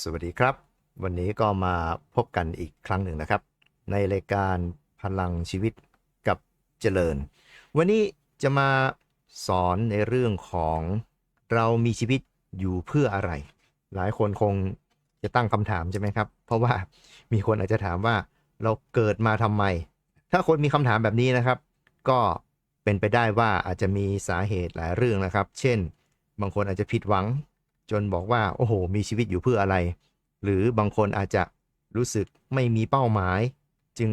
สวัสดีครับ วันนี้ก็มาพบกันอีกครั้งหนึ่งนะครับ ในรายการพลังชีวิตกับเจริญ วันนี้จะมาสอนในเรื่องของเรามีชีวิตอยู่เพื่ออะไร หลายคนคงจะตั้งคำถามใช่ไหมครับ เพราะว่ามีคนอาจจะถามว่าเราเกิดมาทำไม ถ้าคนมีคำถามแบบนี้นะครับ ก็เป็นไปได้ว่าอาจจะมีสาเหตุหลายเรื่องนะครับ เช่น บางคนอาจจะผิดหวัง จนบอกว่าโอ้โห มีชีวิตอยู่เพื่ออะไร หรือบางคนอาจจะรู้สึกไม่มีเป้าหมาย จึง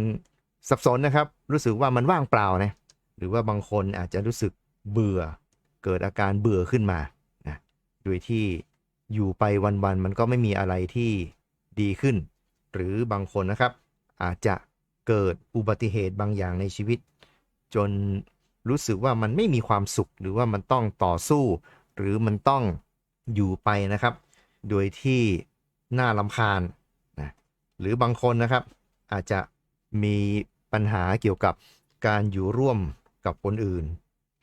สับสนนะครับ รู้สึกว่ามันว่างเปล่านะหรือว่าบางคนอาจจะรู้สึกเบื่อ เกิดอาการเบื่อขึ้นมานะโดยที่อยู่ไปวันๆมันก็ไม่มีอะไรที่ดีขึ้น หรือบางคนนะครับ อาจจะเกิดอุบัติเหตุบางอย่างในชีวิต จนรู้สึกว่ามันไม่มีความสุข หรือว่ามันต้องต่อสู้ หรือมันต้อง อยู่ไปนะครับ โดยที่น่าลำคาญนะหรือบางคนนะครับ อาจจะมีปัญหาเกี่ยวกับการอยู่ร่วมกับคนอื่น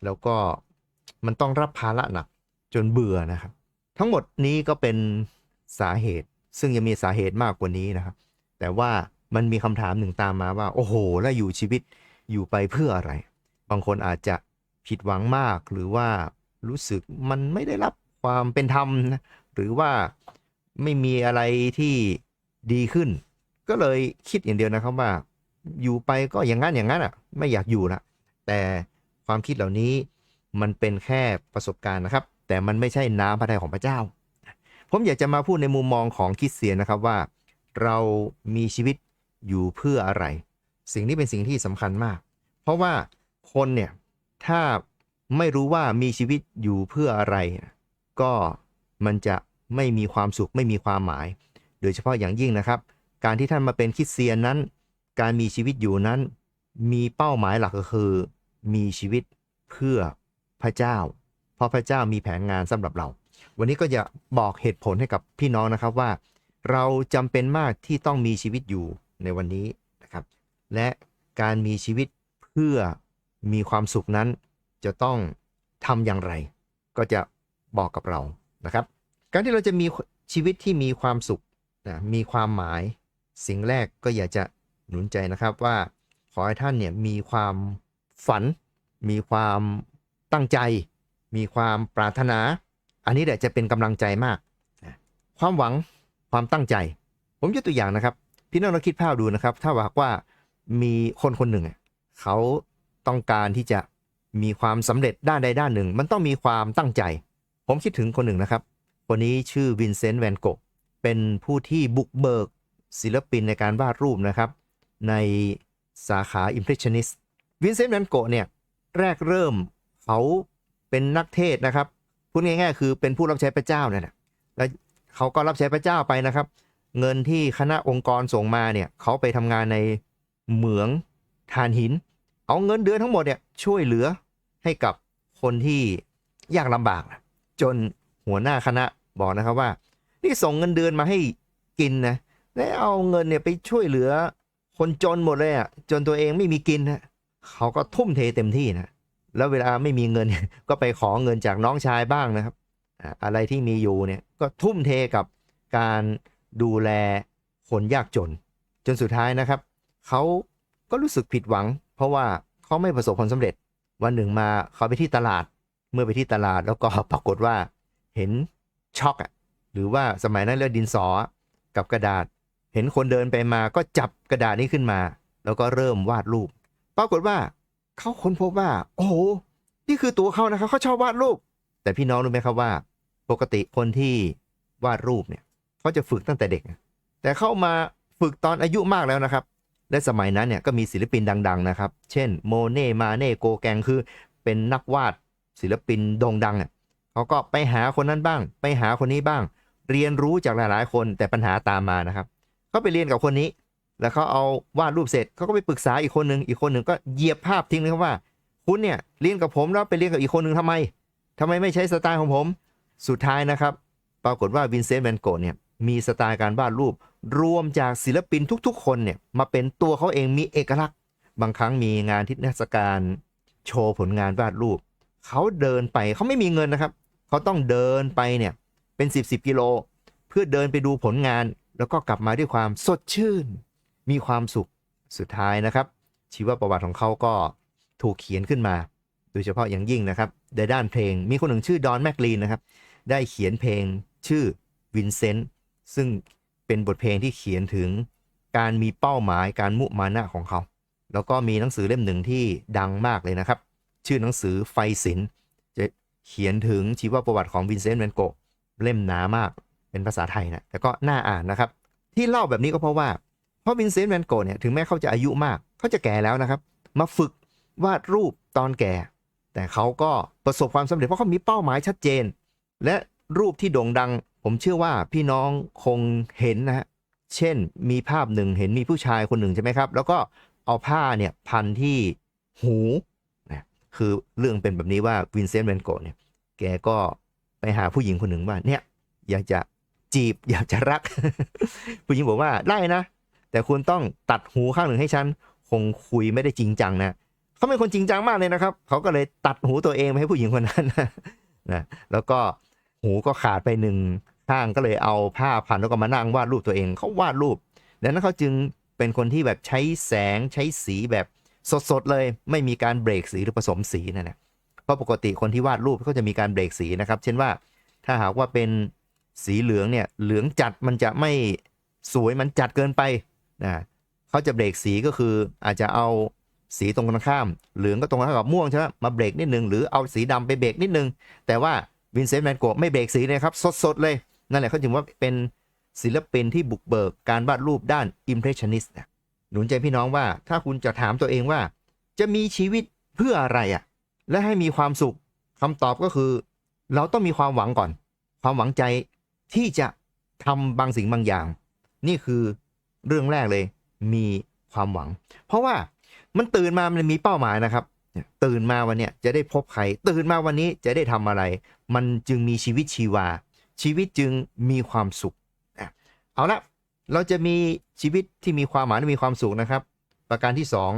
แล้วก็มันต้องรับภาระหนักจนเบื่อนะครับ ทั้งหมดนี้ก็เป็นสาเหตุ ซึ่งยังมีสาเหตุมากกว่านี้นะครับ แต่ว่ามันมีคำถามหนึ่งตามมาว่า โอ้โห แล้วอยู่ชีวิตอยู่ไปเพื่ออะไร บางคนอาจจะผิดหวังมากหรือว่ารู้สึกมันไม่ได้รับ ความเป็นธรรมนะหรือว่าไม่มีอะไรที่ดีขึ้น ก็เลยคิดอย่างเดียวนะครับว่า อยู่ไปก็อย่างนั้นอย่างนั้นอะ ไม่อยากอยู่ละแต่ความคิดเหล่านี้มันเป็นแค่ประสบการณ์นะครับ แต่มันไม่ใช่น้ำพระทัยของพระเจ้า ผมอยากจะมาพูดในมุมมองของคริดเสียนนะครับว่า เรามีชีวิตอยู่เพื่ออะไร สิ่งนี้เป็นสิ่งที่สำคัญมาก เพราะว่าคนเนี่ยถ้าไม่รู้ว่ามีชีวิตอยู่เพื่ออะไร ก็มันจะไม่มีความสุขไม่มีความหมาย โดยเฉพาะอย่างยิ่งนะครับ การที่ท่านมาเป็นคริสเตียนนั้น การมีชีวิตอยู่นั้น มีเป้าหมายหลักก็คือ มีชีวิตเพื่อพระเจ้า เพราะพระเจ้ามีแผนงานสำหรับเรา วันนี้ก็จะบอกเหตุผลให้กับพี่น้องนะครับว่า เราจำเป็นมากที่ต้องมีชีวิตอยู่ในวันนี้นะครับ และการมีชีวิตเพื่อมีความสุขนั้นจะต้องทำอย่างไร ก็จะ บอกกับเรานะครับ การที่เราจะมีชีวิตที่มีความสุขนะมีความหมายสิ่งแรกก็อยากจะหนุนใจนะครับว่าขอให้ท่านเนี่ยมีความฝัน มีความตั้งใจ มีความปรารถนา อันนี้แหละจะเป็นกำลังใจมาก ความหวังความตั้งใจ ผมยกตัวอย่างนะครับ พี่น้องเราคิดภาพดูนะครับ ถ้าว่าว่ามีคนคนหนึ่งเขาต้องการที่จะมีความสำเร็จด้านใดด้านหนึ่ง มันต้องมีความตั้งใจ ผมคิดถึงคนหนึ่งนะครับ คนนี้ชื่อวินเซนต์แวนโกะเป็นผู้ที่บุกเบิกศิลปินในการวาดรูปนะครับ ในสาขา Impressionist วินเซนต์แวนโกะเนี่ย แรกเริ่มเขาเป็นนักเทศนะครับ พูดง่ายๆ คือเป็นผู้รับใช้พระเจ้าเนี่ยนะแล้วเขาก็รับใช้พระเจ้าไปนะครับ เงินที่คณะองค์กรส่งมาเนี่ยเขาไปทำงานในเหมืองถ่านหิน เอาเงินเดือนทั้งหมดเนี่ยช่วยเหลือให้กับคนที่ยากลำบากนะ จนหัวหน้าคณะบอกนะครับว่า นี่ส่งเงินเดือนมาให้กินนะแล้วเอาเงินเนี่ยไปช่วยเหลือคนจนหมดเลยอะจนตัวเองไม่มีกินนะเขาก็ทุ่มเทเต็มที่นะแล้วเวลาไม่มีเงินก็ไปขอเงินจากน้องชายบ้างนะครับ อะไรที่มีอยู่เนี่ยก็ทุ่มเทกับการดูแลคนยากจน จนสุดท้ายนะครับ เขาก็รู้สึกผิดหวัง เพราะว่าเขาไม่ประสบผลสำเร็จ วันหนึ่งมาเขาไปที่ตลาด มื่อไปที่ตลาดแล้วก็ปรากฏว่าเห็นช็อกอะหรือว่าสมัยนั้นเรียกดินสอกับกระดาษ เห็นคนเดินไปมาก็จับกระดาษนี้ขึ้นมา แล้วก็เริ่มวาดรูป ปรากฏว่าเขาค้นพบว่า โอ้โหนี่คือตัวเขานะครับเขาชอบวาดรูป แต่พี่น้องรู้ไหมครับว่า ปกติคนที่วาดรูปเนี่ยเขาจะฝึกตั้งแต่เด็ก แต่เข้ามาฝึกตอนอายุมากแล้วนะครับ และสมัยนั้นเนี่ยก็มีศิลปินดัง ๆ นะครับ เช่นโมเน่มาเน่โกแกงคือเป็นนักวาด ศิลปินโด่งดังอะเขาก็ไปหาคนนั้นบ้าง ไปหาคนนี้บ้าง เรียนรู้จากหลาย ๆ คนแต่ปัญหาตามมานะครับเขาไปเรียนกับคนนี้ แล้วเขาเอาวาดรูปเสร็จเขาก็ไปปรึกษาอีกคนหนึ่งอีกคนหนึ่งก็เหยียบภาพทิ้งเลยครับว่า คุณเนี่ยเรียนกับผมแล้วไปเรียนกับอีกคนหนึ่งทำไมทำไมไม่ใช้สไตล์ของผม สุดท้ายนะครับ ปรากฏว่าวินเซนต์แวนโกะเนี่ยมีสไตล์การวาดรูป รวมจากศิลปินทุก ๆ คนเนี่ยมาเป็นตัวเขาเองมีเอกลักษณ์ บางครั้งมีงานทิศเทศกาลโชว์ผลงานวาดรูป เขาเดินไปเขาไม่มีเงินนะครับ เขาต้องเดินไปเนี่ยเป็น10บสกิโลเพื่อพื่อเดินไปดูผลงาน แล้วก็กลับมาด้วยความสดชื่น มีความสุขสุดท้ายนะครับ ชีวประวัติของเขาก็ถูกเขียนขึ้นมา โดยเฉพาะอย่างยิ่งนะครับในด้านเพลงมีคนหนึ่งชื่อดอนแมคลีนนะครับ ได้เขียนเพลงชื่อวินเซนต์ซึ่งเป็นบทเพลงที่เขียนถึงการมีเป้าหมายการมุมานะของเขา แล้วก็มีหนังสือเล่มหนึ่งที่ดังมากเลยนะครับ ชื่อหนังสือไฟศิลป์จะเขียนถึงชีวประวัติของวินเซนต์แวนโกะเล่มหนามากเป็นภาษาไทยนะแต่ก็น่าอ่านนะครับ ที่เล่าแบบนี้ก็เพราะว่าเพราะวินเซนต์แวนโกะเนี่ยถึงแม้เขาจะอายุมากเขาจะแก่แล้วนะครับ มาฝึกวาดรูปตอนแก่ แต่เขาก็ประสบความสำเร็จเพราะเขามีเป้าหมายชัดเจน และรูปที่โด่งดัง ผมเชื่อว่าพี่น้องคงเห็นนะฮะเช่นมีภาพหนึ่งเห็นมีผู้ชายคนหนึ่งใช่ไหมครับ แล้วก็เอาผ้าเนี่ยพันที่หู คือเรื่องเป็นแบบนี้ว่าวินเซนต์แวนโกะเนี่ย แกก็ไปหาผู้หญิงคนหนึ่งว่า เนี่ย อยากจะจีบอยากจะรัก ผู้หญิงบอกว่าได้นะ แต่คุณต้องตัดหูข้างหนึ่งให้ฉัน คงคุยไม่ได้จริงจังนะเขาเป็นคนจริงจังมากเลยนะครับ เขาก็เลยตัดหูตัวเองไปให้ผู้หญิงคนนั้นนะแล้วก็หูก็ขาดไปหนึ่งข้างก็เลยเอาผ้าพันแล้วก็มานั่งวาดรูปตัวเองเขาวาดรูปดังนั้นเขาจึงเป็นคนที่แบบใช้แสงใช้สีแบบ สดๆเลยไม่มีการเบรกสีหรือผสมสีนั่นแหละเพราะปกติคนที่วาดรูปเขาจะมีการเบรกสีนะครับ เช่นว่าถ้าหากว่าเป็นสีเหลืองเนี่ยเหลืองจัดมันจะไม่สวยมันจัดเกินไปนะเขาจะเบรกสีก็คืออาจจะเอาสีตรงกันข้าม เหลืองก็ตรงข้ามกับม่วงใช่ไหมมาเบรกนิดนึงหรือเอาสีดำไปเบรกนิดนึง แต่ว่าวินเซนต์แวนโกะไม่เบรกสีเลยครับ สดๆเลย นั่นแหละเขาถึงว่าเป็นศิลปินที่บุกเบิกการวาดรูปด้าน Impressionist นะห นุนใจพี่น้องว่า ถ้าคุณจะถามตัวเองว่า จะมีชีวิตเพื่ออะไรอะ่ะ และให้มีความสุขคำตอบก็คือ เราต้องมีความหวังก่อน ความหวังใจที่จะทำบางสิ่งบางอย่าง นี่คือเรื่องแรกเลย มีความหวัง เพราะว่ามันตื่นมามันมีเป้าหมายนะครับ ตื่นมาวันเนี้ยจะได้พบใคร ตื่นมาวันนี้จะได้ทำอะไร มันจึงมีชีวิตชีวา ชีวิตจึงมีความสุขอะเอาละ เราจะมีชีวิตที่มีความหมายและมีความสุขนะครับ ประการที่สอง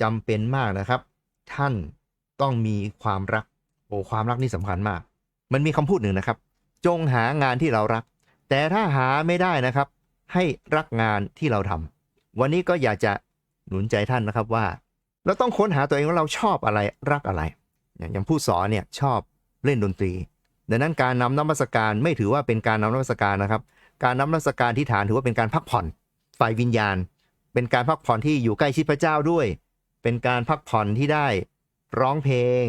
จำเป็นมากนะครับ ท่านต้องมีความรักโอ้ความรักนี่สำคัญมาก มันมีคำพูดหนึ่งนะครับ จงหางานที่เรารัก แต่ถ้าหาไม่ได้นะครับ ให้รักงานที่เราทำวันนี้ก็อยากจะหนุนใจท่านนะครับว่า เราต้องค้นหาตัวเองว่าเราชอบอะไรรักอะไร อย่างผู้สอนเนี่ยชอบเล่นดนตรี ดังนั้นการนำน้ำมัสการไม่ถือว่าเป็นการนำน้ำมัสการนะครับ การนำนมัสการที่ฐานถือว่าเป็นการพักผ่อนฝ่ายวิญญาณ เป็นการพักผ่อนที่อยู่ใกล้ชิดพระเจ้าด้วย เป็นการพักผ่อนที่ได้ร้องเพลง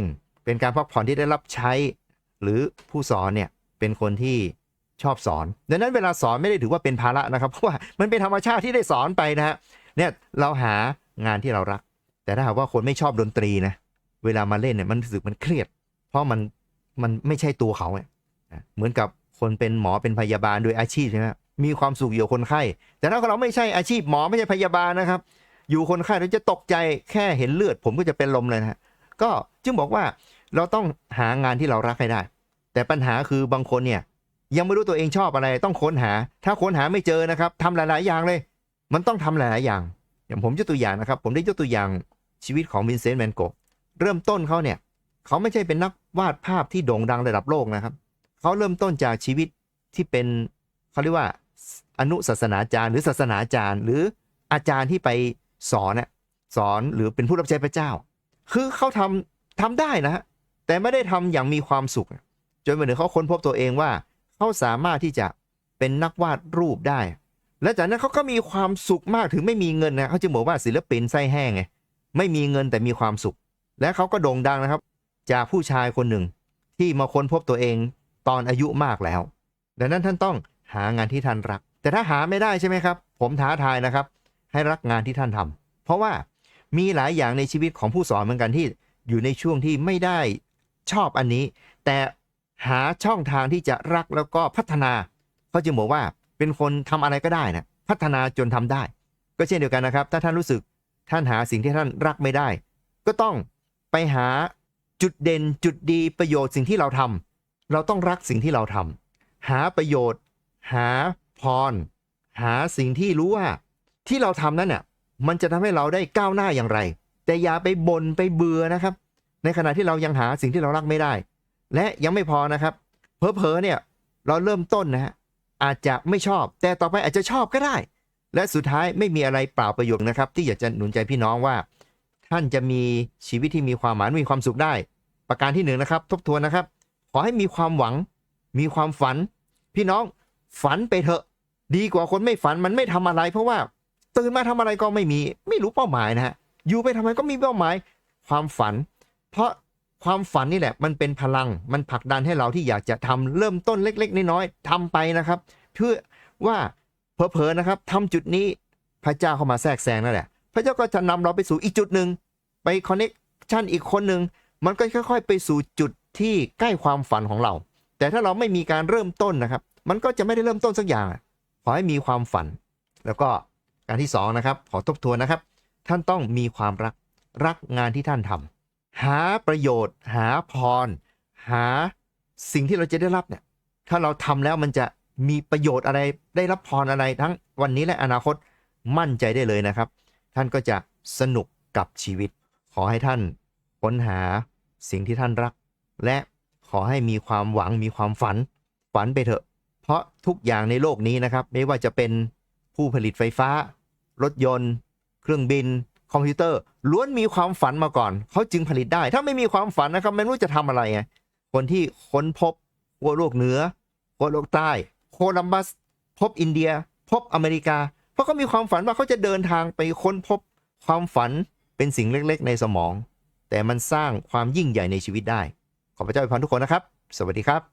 เป็นการพักผ่อนที่ได้รับใช้ หรือผู้สอนเนี่ยเป็นคนที่ชอบสอน ดังนั้นเวลาสอนไม่ได้ถือว่าเป็นภาระนะครับ เพราะว่ามันเป็นธรรมชาติที่ได้สอนไปนะฮะ เนี่ยเราหางานที่เรารัก แต่ถ้าหากว่าคนไม่ชอบดนตรีนะ เวลามาเล่นเนี่ยมันรู้สึกมันเครียด เพราะมันมันไม่ใช่ตัวเขาเนี่ยเหมือนกับ คนเป็นหมอเป็นพยาบาลโดยอาชีพใช่ไหมมีความสุขอยู่คนไข้ แต่ถ้าเราไม่ใช่อาชีพหมอไม่ใช่พยาบาลนะครับ อยู่คนไข้เราจะตกใจแค่เห็นเลือด ผมก็จะเป็นลมเลยนะก็จึงบอกว่าเราต้องหางานที่เรารักให้ได้ แต่ปัญหาคือบางคนเนี่ยยังไม่รู้ตัวเองชอบอะไรต้องค้นหา ถ้าค้นหาไม่เจอนะครับทำหลาย ๆ อย่างเลย มันต้องทำหลาย ๆ อย่าง อย่างผมยกตัวอย่างนะครับ ผมได้ยกตัวอย่างชีวิตของวินเซนต์แวนโกะเริ่มต้นเขาเนี่ยเขาไม่ใช่เป็นนักวาดภาพที่โด่งดังระดับโลกนะครับ เขาเริ่มต้นจากชีวิตที่เป็นเขาเรียกว่าอนุศาสนาจารย์หรือศาสนาจารย์ หรืออาจารย์ที่ไปสอนน่ะสอนหรือเป็นผู้รับใช้พระเจ้า คือเขาทำทำได้นะฮะแต่ไม่ได้ทำอย่างมีความสุข จนมาถึงเขาค้นพบตัวเองว่าเขาสามารถที่จะเป็นนักวาดรูปได้ และจากนั้นเขาก็มีความสุขมากถึงไม่มีเงินนะเขาจึงบอกว่าศิลปินไส้แห้งไงไม่มีเงินแต่มีความสุข และเขาก็โด่งดังนะครับ จากผู้ชายคนหนึ่งที่มาค้นพบตัวเอง ตอนอายุมากแล้ว ดังนั้นท่านต้องหางานที่ท่านรัก แต่ถ้าหาไม่ได้ใช่ไหมครับ ผมท้าทายนะครับ ให้รักงานที่ท่านทำเพราะว่ามีหลายอย่างในชีวิตของผู้สอนเหมือนกันที่อยู่ในช่วงที่ไม่ได้ชอบอันนี้ แต่หาช่องทางที่จะรักแล้วก็พัฒนาเขาจึงบอกว่าเป็นคนทำอะไรก็ได้นะพัฒนาจนทำได้ ก็เช่นเดียวกันนะครับ ถ้าท่านรู้สึกท่านหาสิ่งที่ท่านรักไม่ได้ ก็ต้องไปหาจุดเด่นจุดดีประโยชน์สิ่งที่เราทำ เราต้องรักสิ่งที่เราทำหาประโยชน์ หาพร หาสิ่งที่รู้ว่า ที่เราทำนั้นน่ะมันจะทำให้เราได้ก้าวหน้าอย่างไร แต่อย่าไปบน่นไปเบื่อนะครับ ในขณะที่เรายังหาสิ่งที่เรารักไม่ได้ และยังไม่พอนะครับเพอเพอเนี่ยเราเริ่มต้นนะฮะอาจจะไม่ชอบ แต่ต่อไปอาจจะชอบก็ได้ และสุดท้ายไม่มีอะไรเปล่าประโยชน์นะครับ ที่อยากจะหนุนใจพี่น้องว่า ท่านจะมีชีวิตที่มีความหมายมีความสุขได้ ประการที่หนึ่งนะครับ ทบทวนนะครับ ขอให้มีความหวัง มีความฝัน พี่น้องฝันไปเถอะ ดีกว่าคนไม่ฝันมันไม่ทำอะไร เพราะว่าตื่นมาทำอะไรก็ไม่มี ไม่รู้เป้าหมายนะฮะอยู่ไปทำไมก็มีเป้าหมาย ความฝัน เพราะความฝันนี่แหละ มันเป็นพลังมันผลักดันให้เราที่อยากจะทำเริ่มต้นเล็ก ๆ น้อยๆทำไปนะครับ เพื่อว่าเผลอๆนะครับทำจุดนี้พระเจ้าเข้ามาแทรกแซงนั่นแหละ พระเจ้าก็จะนำเราไปสู่อีกจุดหนึ่งไปคอนเน็กชันอีกคนหนึ่งมันก็ค่อย ๆ ไปสู่จุด ที่ใกล้ความฝันของเรา แต่ถ้าเราไม่มีการเริ่มต้นนะครับ มันก็จะไม่ได้เริ่มต้นสักอย่าง ขอให้มีความฝัน แล้วก็การที่สองนะครับขอทบทวนนะครับ ท่านต้องมีความรักรักงานที่ท่านทำหาประโยชน์ หาพร หาสิ่งที่เราจะได้รับเนี่ยถ้าเราทำแล้วมันจะมีประโยชน์อะไรได้รับพรอะไรทั้งวันนี้และอนาคตมั่นใจได้เลยนะครับ ท่านก็จะสนุกกับชีวิต ขอให้ท่านค้นหาสิ่งที่ท่านรัก และขอให้มีความหวังมีความฝันฝันไปเถอะ เพราะทุกอย่างในโลกนี้นะครับ ไม่ว่าจะเป็นผู้ผลิตไฟฟ้า รถยนต์ เครื่องบิน คอมพิวเตอร์ ล้วนมีความฝันมาก่อน เขาจึงผลิตได้ ถ้าไม่มีความฝันนะครับไม่รู้จะทำอะไรไงคนที่ค้นพบขั้วโลกเหนือขั้วโลกใต้ โคลัมบัส พบอินเดีย พบอเมริกา เพราะเขามีความฝันว่าเขาจะเดินทางไปค้นพบความฝันเป็นสิ่งเล็กๆ ในสมอง แต่มันสร้างความยิ่งใหญ่ในชีวิตได้ ขอพระเจ้าอวยพรทุกคนนะครับ สวัสดีครับ